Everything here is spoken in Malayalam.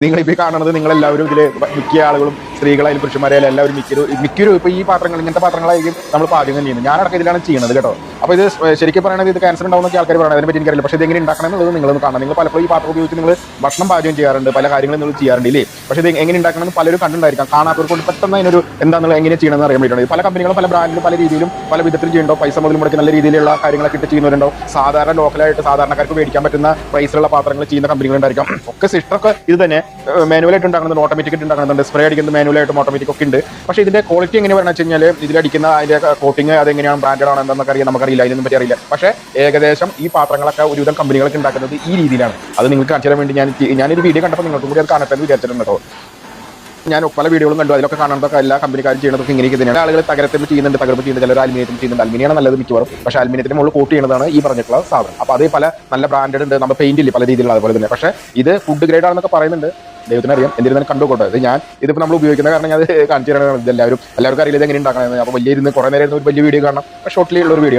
നിങ്ങൾ ഇപ്പോൾ കാണുന്നത് നിങ്ങളെല്ലാവരും ഇതിൽ മിക്ക ആളുകളും സ്ത്രീകളായാലും പുരുഷന്മാരായാലും എല്ലാവരും മിക്കരും മിക്കരും ഇപ്പോൾ ഈ പാത്രങ്ങൾ ഇങ്ങനത്തെ പാത്രങ്ങളായിരിക്കും നമ്മൾ പാചകം ചെയ്യുന്നത്. ഞാനടക്കം ഇതിലാണ് ചെയ്യുന്നത് കേട്ടോ. അപ്പോൾ ഇത് ശരിക്കും പറയുന്നത് ഇത് ക്യാൻസർ ഉണ്ടാവുന്ന ആൾക്കാർ പറയുന്നത് അതിനെ പറ്റി എനിക്കറിയില്ല. പക്ഷേ ഇത് എങ്ങനെ ഉണ്ടാക്കണം എന്നുള്ളത് നിങ്ങളൊന്ന് കാണാം നിങ്ങൾ പലപ്പോഴും ഈ പാത്രം ഉപയോഗിച്ച് നിങ്ങൾ ഭക്ഷണം പാചകം ചെയ്യാറുണ്ട് പല കാര്യങ്ങളും നിങ്ങൾ ചെയ്യാറുണ്ട് ഇല്ലേ? പക്ഷേ ഇത് എങ്ങനെ ഉണ്ടാക്കണം എന്ന് പലരും കണ്ടിട്ടുണ്ടായിരിക്കാം. കാണാത്തവർക്ക് കൊണ്ട് പെട്ടെന്ന് അതിനൊരു എന്താണെന്ന് എങ്ങനെ ചെയ്യണമെന്ന് അറിയാൻ പറ്റിയിട്ടുണ്ട് പല കമ്പനികളും പല ബ്രാൻഡിലും പല രീതിയിലും പല വിധത്തിൽ ചെയ്യുന്നുണ്ടോ പൈസ മുതൽ മുടക്കി നല്ല രീതിയിലുള്ള കാര്യങ്ങളൊക്കെ ഇട്ട് ചെയ്യുന്നവരുണ്ടോ സാധാരണ ലോക്കലായിട്ട് സാധാരണക്കാർക്ക് മേടിക്കാൻ പറ്റുന്ന പ്രൈസിലുള്ള പാത്രങ്ങൾ ചെയ്യുന്ന കമ്പനികളുണ്ടായിരിക്കാം. ഒക്കെ സിസ്റ്റമൊക്കെ ഇത് തന്നെ മാനുവലായിട്ട് ഉണ്ടാക്കുന്നുണ്ട് ഓട്ടോമാറ്റിക്കായിട്ട് ഉണ്ടാക്കുന്നുണ്ട് സ്പ്രേ അടിക്കുന്നത് മാനുവലായിട്ടും ഓട്ടോമാറ്റിക് ഒക്കെ ഉണ്ട്. പക്ഷേ ഇതിന്റെ ക്വാളിറ്റി എങ്ങനെ പറഞ്ഞു വെച്ച് കഴിഞ്ഞാൽ ഇതിലടിക്കുന്ന അതിന്റെ കോട്ടിങ് അതെങ്ങനെയാണ് ബ്രാൻഡഡ് ആണോ എന്തെന്നൊക്കെ അറിയാം നമുക്കറിയില്ല അതിനൊന്നും പറ്റി അറിയില്ല. പക്ഷേ ഏകദേശം ഈ പാത്രങ്ങളൊക്കെ ഒരുവിധം കമ്പനികളൊക്കെ ഉണ്ടാക്കുന്നത് ഈ രീതിയിലാണ്. അത് നിങ്ങൾക്ക് കാണിച്ചു വേണ്ടി ഞാൻ ഞാനൊരു വീഡിയോ കണ്ടപ്പോൾ നിങ്ങൾക്കും കൂടി അത് കാണട്ടെ എന്ന് വിചാരിച്ചിട്ടുണ്ട് ഞാൻ പല വീഡിയോകളും കണ്ടു. അതിലൊക്കെ കാണുന്നതൊക്കെ എല്ലാ കമ്പനിക്കാരും ചെയ്യുന്നതൊക്കെ ഇങ്ങനെയൊക്കെ തന്നെയാണ്. ആളുകൾ തകരത്തിൽ ചെയ്യുന്നുണ്ട് തകർപ്പ് ചെയ്യുന്നുണ്ട് ചിലർ അലുമിനിയത്തിൽ ചെയ്യുന്നുണ്ട്. അലുമിനിയാണ് നല്ലത് മിക്കവാറും. പക്ഷേ അലുമിനിയത്തിന് മുകളിൽ കോട്ട് ചെയ്യുന്നതാണ് ഈ പറഞ്ഞിട്ടുള്ള സാധനം. അപ്പോൾ അതേ പല നല്ല ബ്രാൻഡഡ് ഉണ്ട്. നമ്മൾ പെയിന്റ് ഇല്ല പല രീതിയിലുള്ള അതുപോലെ തന്നെ. പക്ഷേ ഇത് ഫുഡ് ഗ്രേഡ് ആണെന്നൊക്കെ പറയുന്നുണ്ട്. ദൈവത്തിന് അറിയാം. എന്നിരുന്നാലും കണ്ടുകൊട്ടെ ഇത് ഞാൻ ഇതിപ്പോൾ നമ്മൾ ഉപയോഗിക്കുന്ന കാരണം ഞാൻ കാണിച്ചു തരാനാണ്. ഇത് എല്ലാവരും എല്ലാവർക്കും അറിയില്ല ഇത് എങ്ങനെ ഉണ്ടാക്കണം അപ്പോൾ വലിയ ഇരുന്ന് കുറേ നേരം ഒരു വലിയ വീഡിയോ കാണണം. ഷോർട്ടിലുള്ള ഒരു വീഡിയോ